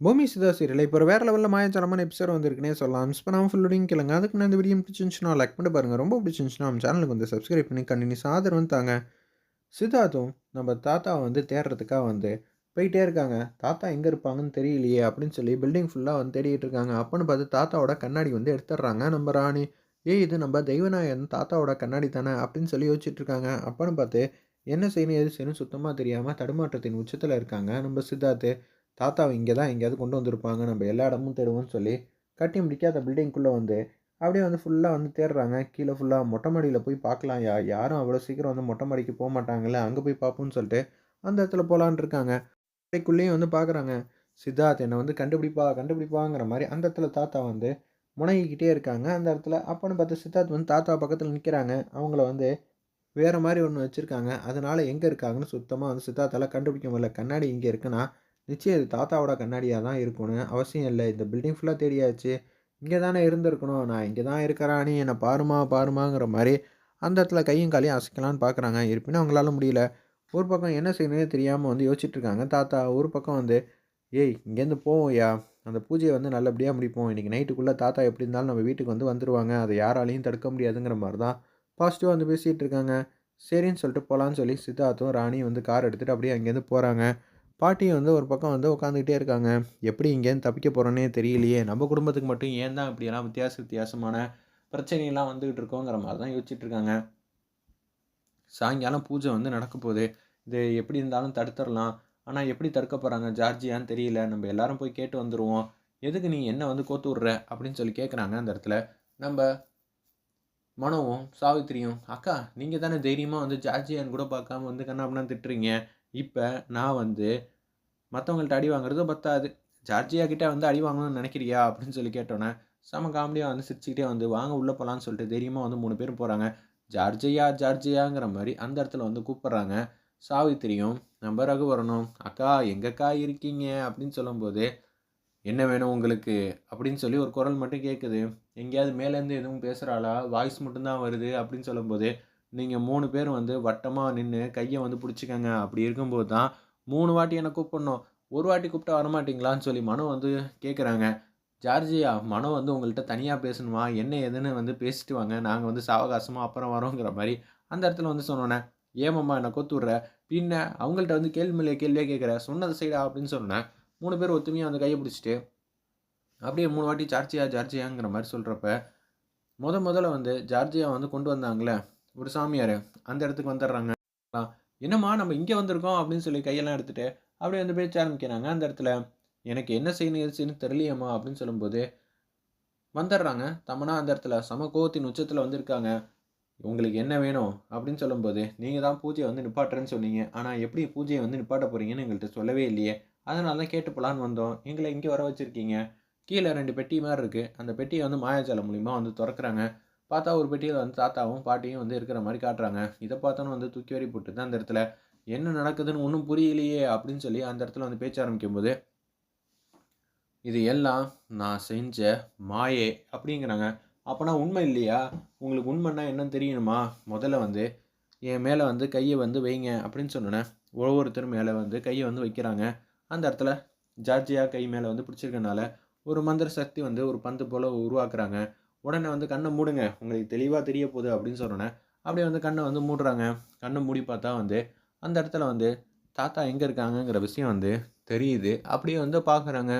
பூமி சிதா சீரியல். இப்போ ஒரு வேறு லெவலில் மாயச்சலமான எபிசோட் வந்திருக்குனே சொல்லலாம். மிஸ் பண்ணாமல் ஃபுல்லோடையும் கேளுங்க. அதுக்கு நான் இந்த வீடியோ பிடிச்சிருந்துச்சுன்னா லைக் பண்ணி பாருங்கள் ரொம்ப பிடிச்சிருந்துச்சுன்னா நம்ம சேனலுக்கு வந்து சப்ஸ்கிரைப் பண்ணி கண்டினியூஸ் ஆதரவு தாங்க. சித்தார்த்தும் நம்ம தாத்தாவை வந்து தேடுறதுக்காக வந்து போயிட்டே இருக்காங்க. தாத்தா எங்கே இருப்பாங்கன்னு தெரியலையே அப்படின்னு சொல்லி பில்டிங் ஃபுல்லாக வந்து தேடிட்டு இருக்காங்க. அப்போன்னு பார்த்து தாத்தாவோட கண்ணாடி வந்து எடுத்துடுறாங்க. நம்ம ராணி ஏய் இது நம்ம தெய்வநாயகன். தாத்தாவோட கண்ணாடி தானே? அப்படின்னு சொல்லி யோசிச்சுட்டு இருக்காங்க. அப்போன்னு பார்த்து என்ன செய்யணும்? எது செய்யணும் சுத்தமாக தெரியாமல் தடுமாற்றத்தின் உச்சத்தில் இருக்காங்க. நம்ம சித்தார்த்து தாத்தாவை இங்கே தான் எங்கேயாவது கொண்டு வந்திருப்பாங்க நம்ம எல்லா இடமும் தேடுவோம்னு சொல்லி கட்டி முடிக்காத பில்டிங்குள்ளே வந்து அப்படியே வந்து ஃபுல்லாக வந்து தேடுறாங்க. கீழே ஃபுல்லாக மொட்டை மாடியில் போய் பார்க்கலாம். யா யாரும் அவ்வளோ சீக்கிரம் வந்து மொட்டை மாடிக்கு போக மாட்டாங்கல்ல அங்கே போய் பார்ப்போம்னு சொல்லிட்டு அந்த இடத்துல போகலான் இருக்காங்க. அப்படிக்குள்ளேயும் வந்து பார்க்குறாங்க. சித்தார்த் என்னை வந்து கண்டுபிடிப்பா கண்டுபிடிப்பாங்கிற மாதிரி அந்த இடத்துல தாத்தா வந்து முனகிக்கிட்டே இருக்காங்க. அந்த இடத்துல அப்போன்னு பார்த்து சித்தார்த் வந்து தாத்தா பக்கத்தில் நிற்கிறாங்க. அவங்கள வந்து வேறு மாதிரி ஒன்று வச்சுருக்காங்க. அதனால் எங்கே இருக்காங்கன்னு சுத்தமாக வந்து சித்தார்த்தால் கண்டுபிடிக்க முடியல. கண்ணாடி இங்கே இருக்குன்னா நிச்சயம் இது தாத்தாவோட கண்ணாடியாக தான் இருக்கணும் அவசியம் இல்லை. இந்த பில்டிங் ஃபுல்லாக தெரியாச்சு இங்கே தானே இருந்திருக்கணும். நான் இங்கே தான் இருக்கிறானே என்னை பாருமா பாருமாங்கிற மாதிரி அந்த இடத்துல கையும் காலையும் அசைக்கலான்னு பார்க்குறாங்க. இருப்பினும் அவங்களால முடியல. ஒரு பக்கம் என்ன செய்யணும்னு தெரியாமல் வந்து யோசிச்சுட்டு இருக்காங்க. தாத்தா ஒரு பக்கம் வந்து ஏய் இங்கேருந்து போவோம் யா அந்த பூஜையை வந்து நல்லபடியாக முடிப்போம். இன்றைக்கி நைட்டுக்குள்ளே தாத்தா எப்படி இருந்தாலும் நம்ம வீட்டுக்கு வந்து வந்துடுவாங்க அதை யாராலையும் தடுக்க முடியாதுங்கிற மாதிரி தான் பாசிட்டிவாக வந்து பேசிகிட்டு இருக்காங்க. சரின்னு சொல்லிட்டு போகலான்னு சொல்லி சித்தார்த்தும் ராணியும் வந்து கார் எடுத்துகிட்டு அப்படியே அங்கேருந்து போகிறாங்க பாட்டியும் வந்து ஒரு பக்கம் வந்து உட்காந்துக்கிட்டே இருக்காங்க. எப்படி இங்கேருந்து தப்பிக்க போகிறோன்னே தெரியலையே. நம்ம குடும்பத்துக்கு மட்டும் ஏன் தான் இப்படியெல்லாம் வித்தியாச வித்தியாசமான பிரச்சனைலாம் வந்துக்கிட்டு இருக்கோங்கிற மாதிரி தான் யோசிச்சுட்டு இருக்காங்க. சாயங்காலம் பூஜை வந்து நடக்க போகுது. இது எப்படி இருந்தாலும் தடுத்துடலாம். ஆனால் எப்படி தடுக்க போகிறாங்க ஜார்ஜியான்னு தெரியல. நம்ம எல்லாரும் போய் கேட்டு வந்துடுவோம் எதுக்கு நீ என்ன வந்து கோத்து விட்ற? அப்படின்னு சொல்லி கேட்குறாங்க அந்த இடத்துல. நம்ம மனோவும் சாவித்திரியும் அக்கா நீங்கள் தானே தைரியமாக வந்து ஜார்ஜியான்னு கூட பார்க்காம வந்து கண்ணா திட்டுறீங்க. இப்போ நான் வந்து மற்றவங்கள்ட்ட அடி வாங்குறதும் பத்தாது. ஜார்ஜியா கிட்டே வந்து அடி வாங்கணும்னு நினைக்கிறியா? அப்படின்னு சொல்லி கேட்டோன்னே செம காமெடியாக வந்து சிரிச்சுக்கிட்டே வந்து வாங்க உள்ளே போகலான்னு சொல்லிட்டு தைரியமாக வந்து மூணு பேரும் போகிறாங்க ஜார்ஜியா ஜார்ஜியாங்கிற மாதிரி அந்த இடத்துல வந்து கூப்பிட்றாங்க. சாவித்திரியும் நம்ம ரகுவரணும் அக்கா எங்கக்கா இருக்கீங்க? அப்படின்னு சொல்லும்போது என்ன வேணும் உங்களுக்கு? அப்படின்னு சொல்லி ஒரு குரல் மட்டும் கேட்குது எங்கேயாவது மேலேருந்து எதுவும் பேசுகிறாளா வாய்ஸ் மட்டும்தான் வருது அப்படின்னு சொல்லும்போது நீங்கள் மூணு பேர் வந்து வட்டமாக நின்று கையை வந்து பிடிச்சிக்கங்க. அப்படி இருக்கும்போது தான் மூணு வாட்டி என்னை கூப்பிடணும். ஒரு வாட்டி கூப்பிட்டா வரமாட்டிங்களான்னு சொல்லி மனு வந்து கேட்குறாங்க ஜார்ஜியா மனோ வந்து உங்கள்கிட்ட தனியாக பேசணுமா? என்ன ஏதுன்னு வந்து பேசிட்டு வாங்க. நாங்கள் வந்து சாவகாசமாக அப்புறம் வரோங்கிற மாதிரி அந்த இடத்துல வந்து சொன்னோன்னே ஏமாம்மா என்னை கொத்து விட்ற? பின்ன அவங்கள்ட்ட வந்து கேள்வி மேலே கேள்வியாக கேட்குற சொன்னது சைடா அப்படின்னு சொன்னேன் மூணு பேர் ஒத்துமையாக வந்து கையை பிடிச்சிட்டு அப்படியே மூணு வாட்டி ஜார்ஜியா ஜார்ஜியாங்கிற மாதிரி சொல்கிறப்ப முத முதல்ல வந்து ஜார்ஜியா வந்து கொண்டு வந்தாங்களே ஒரு சாமியார் அந்த இடத்துக்கு வந்துடுறாங்க. என்னம்மா நம்ம இங்கே வந்திருக்கோம் அப்படின்னு சொல்லி கையெல்லாம் எடுத்துகிட்டு அப்படியே வந்து பேச்ச ஆரம்பிக்கிறாங்க. அந்த இடத்துல எனக்கு என்ன செய்யணும் தெரியலையம்மா அப்படின்னு சொல்லும்போது வந்துடுறாங்க. தமனா அந்த இடத்துல சம கோவத்தின் உச்சத்தில் வந்திருக்காங்க. உங்களுக்கு என்ன வேணும் அப்படின்னு சொல்லும்போது நீங்கள் தான் பூஜையை வந்து நிப்பாட்டுறேன்னு சொன்னீங்க. ஆனால் எப்படி பூஜையை வந்து நிப்பாட்ட போகிறீங்கன்னு எங்கள்கிட்ட சொல்லவே இல்லையே. அதனால தான் கேட்டு போகலான்னு வந்தோம். எங்களை இங்கே வர வச்சுருக்கீங்க. கீழே ரெண்டு பெட்டி மாதிரி இருக்குது அந்த பெட்டியை வந்து மாயாஜாலம் மூலிமா வந்து திறக்கிறாங்க. பார்த்தா ஒரு பெட்டியில் வந்து தாத்தாவும் பாட்டியும் வந்து இருக்கிற மாதிரி காட்டுறாங்க. இதை பார்த்தோன்னு வந்து தூக்கி வரி போட்டு தான் அந்த இடத்துல என்ன நடக்குதுன்னு ஒன்றும் புரியலையே அப்படின்னு சொல்லி அந்த இடத்துல வந்து பேச்ச ஆரம்பிக்கும் போது இது எல்லாம் நான் செஞ்ச மாயே அப்படிங்கிறாங்க. அப்போனா உண்மை இல்லையா? உங்களுக்கு உண்மைன்னா என்னன்னு தெரியணுமா? முதல்ல வந்து என் மேலே வந்து கையை வந்து வைங்க அப்படின்னு சொன்னேன் ஒவ்வொருத்தரும் மேலே வந்து கையை வந்து வைக்கிறாங்க. அந்த இடத்துல ஜார்ஜியா கை மேலே வந்து பிடிச்சிருக்கனால ஒரு மந்திர சக்தி வந்து ஒரு பந்து போல் உருவாக்குறாங்க. உடனே வந்து கண்ணை மூடுங்க. உங்களுக்கு தெளிவாக தெரிய போகுது அப்படின்னு சொன்னோன்னே அப்படியே வந்து கண்ணை வந்து மூடுறாங்க. கண்ணை மூடி பார்த்தா வந்து அந்த இடத்துல வந்து தாத்தா எங்கே இருக்காங்கங்கிற விஷயம் வந்து தெரியுது. அப்படியே வந்து பார்க்குறாங்க.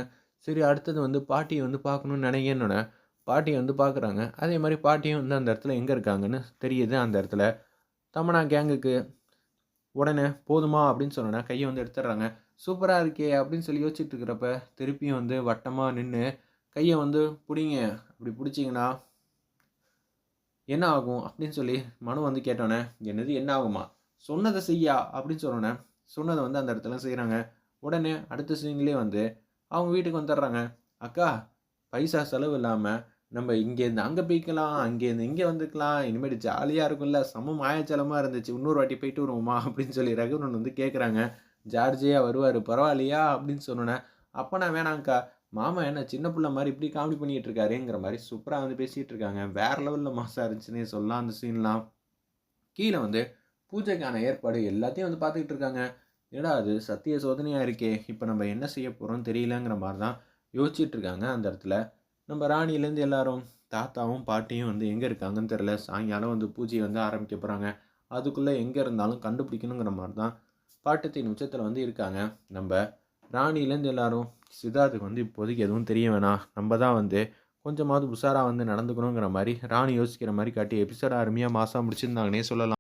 சரி அடுத்தது வந்து பாட்டியை வந்து பார்க்கணுன்னு நினைக்கிறேன்னொன்னே பாட்டியை வந்து பார்க்குறாங்க. அதே மாதிரி பாட்டியும் வந்து அந்த இடத்துல எங்கே இருக்காங்கன்னு தெரியுது. அந்த இடத்துல தமனா கேங்குக்கு உடனே போதுமா? அப்படின்னு சொன்னோன்னே கையை வந்து எடுத்துடுறாங்க. சூப்பராக இருக்கே அப்படின்னு சொல்லி யோசிச்சுட்டு இருக்கிறப்ப திருப்பியும் வந்து வட்டமாக நின்று கையை வந்து பிடிங்க. அப்படி பிடிச்சிங்கன்னா என்ன ஆகும் அப்படின்னு சொல்லி மனு வந்து கேட்டோன்னே என்னது என்ன ஆகுமா சொன்னதை செய்யா அப்படின்னு சொன்னோன்னே சொன்னதை வந்து அந்த இடத்துல செய்கிறாங்க உடனே அடுத்த சீன்லேயே வந்து அவங்க வீட்டுக்கு வந்துடுறாங்க. அக்கா பைசா செலவு இல்லாமல் நம்ம இங்கேருந்து அங்கே போய்க்கலாம் அங்கேருந்து இங்கே வந்துக்கலாம். இனிமேட்டு ஜாலியாக இருக்கும்ல. சம மாயச்சலமாக இருந்துச்சு. இன்னொரு வாட்டி போயிட்டு வருவோமா? அப்படின்னு சொல்லி ரகுவன் வந்து கேட்குறாங்க ஜார்ஜியாக வருவார். பரவாயில்லையா? அப்படின்னு சொன்னோன்னே அப்போ நான் வேணாங்க்கா மாமா என்ன சின்ன பிள்ளை மாதிரி இப்படி காமெடி பண்ணிகிட்டு இருக்காருங்கிற மாதிரி சூப்பராக வந்து பேசிகிட்டு இருக்காங்க. வேறு லெவலில் மாசாக இருந்துச்சுன்னே சொல்லலாம் அந்த சீன்லாம் கீழே வந்து பூஜைக்கான ஏற்பாடு எல்லாத்தையும் வந்து பார்த்துக்கிட்டு இருக்காங்க. ஏடா அது சத்திய சோதனையாக இருக்கே. இப்போ நம்ம என்ன செய்ய போகிறோம் தெரியலங்கிற மாதிரி தான் யோசிச்சுட்டு இருக்காங்க அந்த இடத்துல. நம்ம ராணிலேருந்து எல்லாரும் தாத்தாவும் பாட்டியும் வந்து எங்கே இருக்காங்கன்னு தெரில சாயங்காலம் வந்து பூஜையை வந்து ஆரம்பிக்க போகிறாங்க அதுக்குள்ளே எங்கே இருந்தாலும் கண்டுபிடிக்கணுங்கிற மாதிரி தான் பாட்டத்தின் உச்சத்தில் வந்து இருக்காங்க. நம்ம ராணிலேருந்து எல்லாரும் சித்தார்த்துக்கு வந்து இப்போதைக்கு எதுவும் தெரிய வேணாம். நம்ம தான் வந்து கொஞ்சமாவது உஷாராக வந்து நடந்துக்கணுங்கிற மாதிரி ராணி யோசிக்கிற மாதிரி காட்டி எபிசோட அருமையாக மாதம் முடிச்சிருந்தாங்கன்னே சொல்லலாம்.